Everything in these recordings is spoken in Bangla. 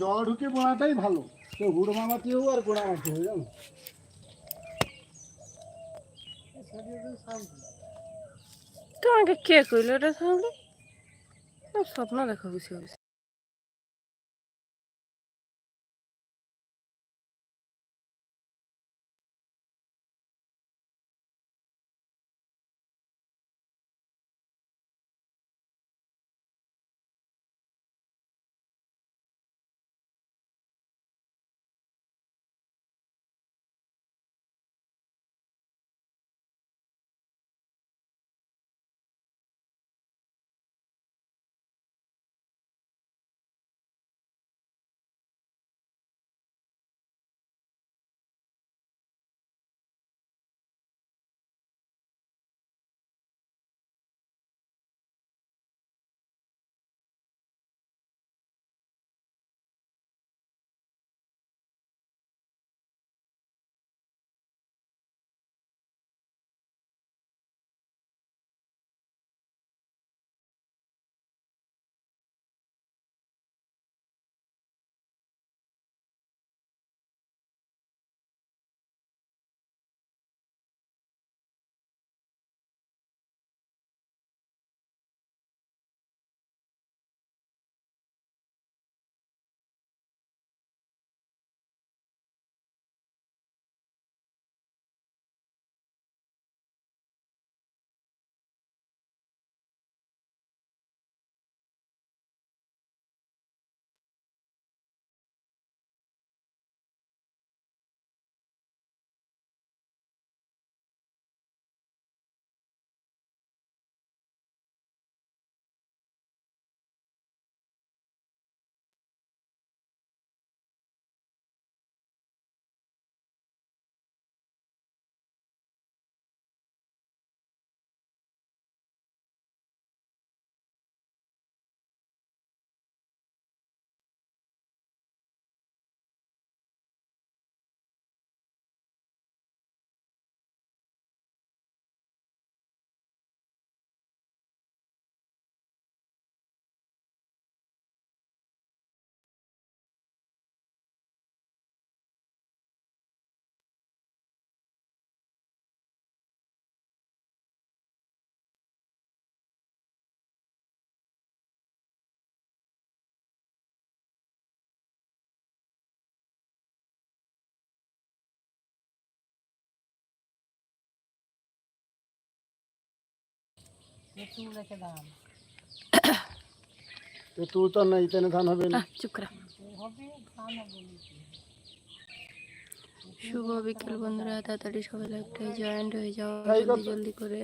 জল ঢুকে বোনাটাই ভালো। তো হুড় মামা কেউ আর গোড়া মাটি হয়ে জানো? তোমাকে কে কইলো এটা স্বপ্ন দেখা বুঝি। তো তুই তো না ইতেনে ধান হবে না। চুপ করা। শুভ বিকেল বন্ধুরা তাড়াতাড়ি সবাই লাইভটাই জয়েন্ট হয়ে যাও জলদি জলদি করে।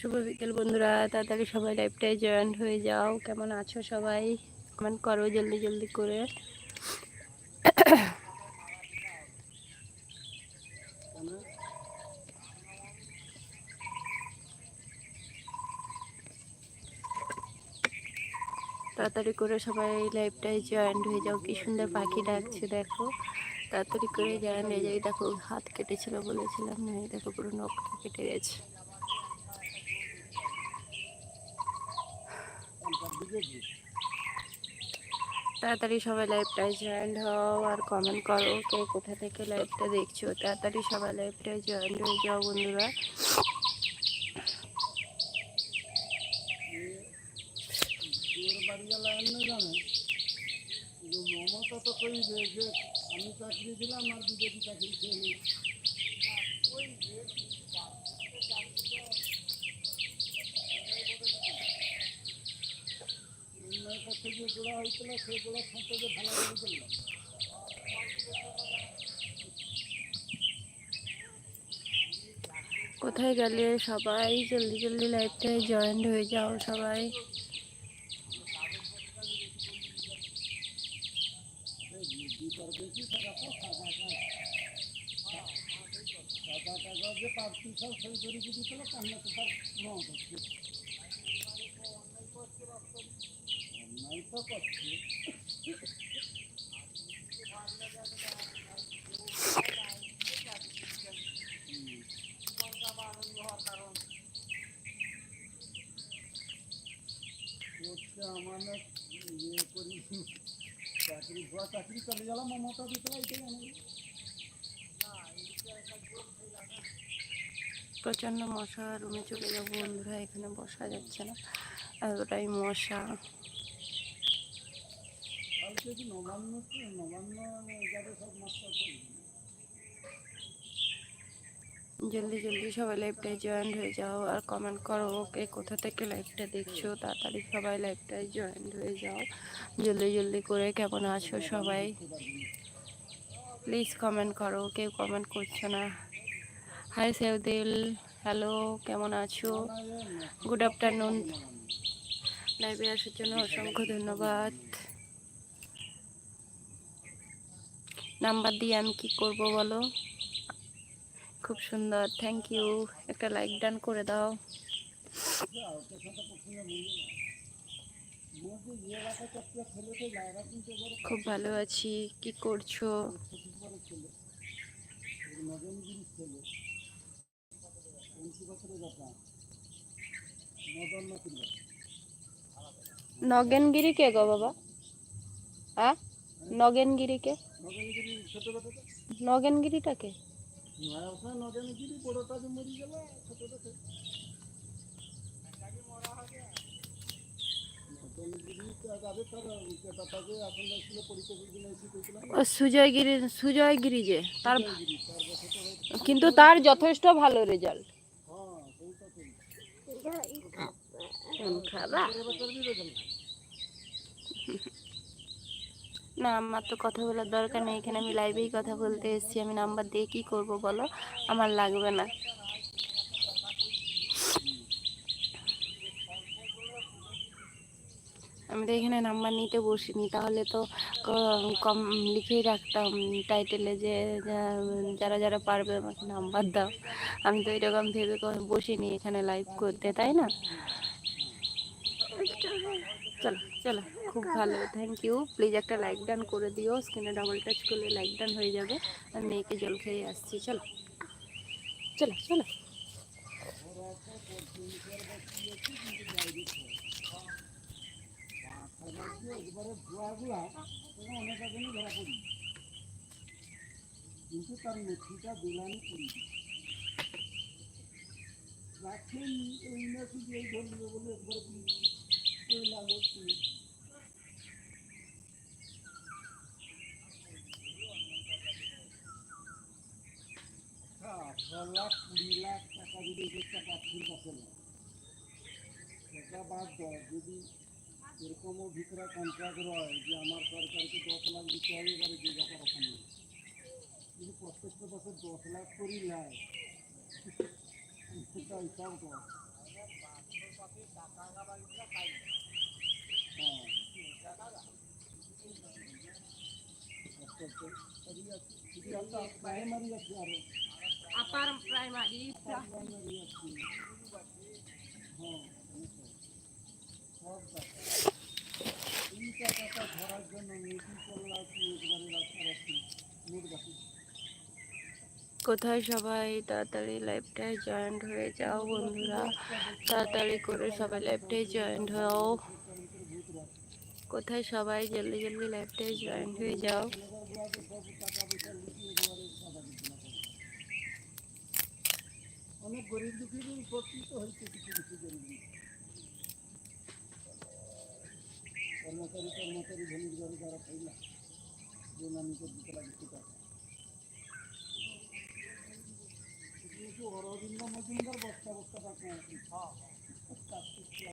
শুভ বিকেল বন্ধুরা, তাড়াতাড়ি সবাই লাইভটাই জয়েন্ট হয়ে যাও। কেমন আছো সবাই? কমেন্ট করো জলদি জলদি করে। তাড়াতাড়ি করে সবাই লাইভটাই জয়েন্ট হয়ে যাও। কি সুন্দর পাখি ডাকছে, দেখো। তাড়াতাড়ি করে জয়েন্ট হয়ে যাই। দেখো, হাত কেটেছিল বলেছিলাম না দেখো পুরো নখটা কেটে গেছে। তাড়াতাড়ি সবাই লাইভটায় জয়েন হও আর কমেন্ট করো কে কোথা থেকে লাইভটা দেখছ। তাড়াতাড়ি সবাই লাইভটায় জয়েন হয়ে যাও বন্ধুরা। যে আমি চাকরি দিলাম আর বিজেপি চাকরি খেয়ে নিই উন্নয়ন করতে যে গোড়া হয়েছিল সেই সাথে যে ভালো কোথায় গেলে সবাই জলদি জলদি লাইভটায় জয়েন্ট হয়ে যাও সবাই। প্রচণ্ড মশা রুমে চলে যাব বন্ধুরা এখানে বসা যাচ্ছে না এতটাই মশা। জলদি জলদি সবাই লাইভটায় জয়েন হয়ে যাও আর কমেন্ট করো কে কোথা থেকে লাইভটা দেখছ, তাড়াতাড়ি সবাই লাইভটায় জয়েন হয়ে যাও। জলদি জলদি করে কেমন আছো সবাই? প্লিজ কমেন্ট করো, কেউ কমেন্ট করছ না। হাই সেউদিল হ্যালো কেমন আছো? গুড আফটারনুন লাইভে আসার জন্য অসংখ্য ধন্যবাদ। নাম্বার দিয়ে আমি কি করব বলো? খুব সুন্দর থ্যাংক ইউ একটা লাইক ডান করে দাও। খুব ভালো আছি, কি করছ? নগেনগিরি কে গো বাবা। হ্যাঁ নগেনগিরি কে নজনগিরি ছোট বেটাটা নগেনগিরিটা কে নয়া নজনগিরি বড়টা যে মরি গেল ছোটটা কে নজনগিরি যাবে তার ব্যাপারটাকে এখন ছিল পরীক্ষা দিন এসে কইছিলাম ও সুজয়গিরি সুজয়গিরি যে তার কিন্তু তার যথেষ্ট ভালো রেজাল্ট হ্যাঁ খাবা না আমার তো কথা বলার দরকার নেই। এখানে আমি লাইভেই কথা বলতে এসেছি। আমি নাম্বার দিয়ে কী করব বলো? আমার লাগবে না। আমি তো এখানে নাম্বার নিতে বসিনি। তাহলে তো কম লিখেই রাখতাম টাইটেলে যে যারা যারা পারবে আমাকে নাম্বার দাও। আমি তো এরকম ভেবে বসিনি এখানে লাইভ করতে, তাই না? চলো চলো। খুব ভালো থ্যাংক ইউ প্লিজ একটা লাইক ডান করে দিও স্ক্রিনে ডাবল টাচ করলে লাইক ডান হয়ে যাবে। আমি মেয়েকে জল খেয়ে আসছি, চলো। চলো চলো। একবারে ভুয়াগুলা তখন অনেক আগে ধরা পড়ি কিন্তু তার মেথিটা দিলানি করি রাখেন ওই মেথি দিয়ে ধরবে বলে একবারে ওই লাগে সেটা বাদ দাও যদি এরকমও ভিতরে কন্ট্রাক্ট রয় যে আমার সরকারকে দশ লাখ দিতে হবে এবারে যে ব্যাপার ওখানে কিন্তু প্রত্যেকটা বছর দশ লাখ করি নেয় সেটা হিসাব কর হ্যাঁ প্রাইমারি আছে কোথায় সবাই? তাড়াতাড়ি লাইভটায় জয়েন্ট হয়ে যাও বন্ধুরা। তাড়াতাড়ি করে সবাই লাইভটায় জয়েন্ট হও। কোথায় সবাই? জলদি জলদি লাইভটায় জয়েন হয়ে যাও। অনেক গরিব দুঃখীরই উপকৃত হয়েছে কিছু কিছু গরিব দুঃখী। কর্মচারী কর্মচারী ভূমির ঘরে যারা পাই না যে নামিকে দিতে লাগে টাকা কিন্তু অরবিন্দ মজুমদার বস্তা বস্তা টাকা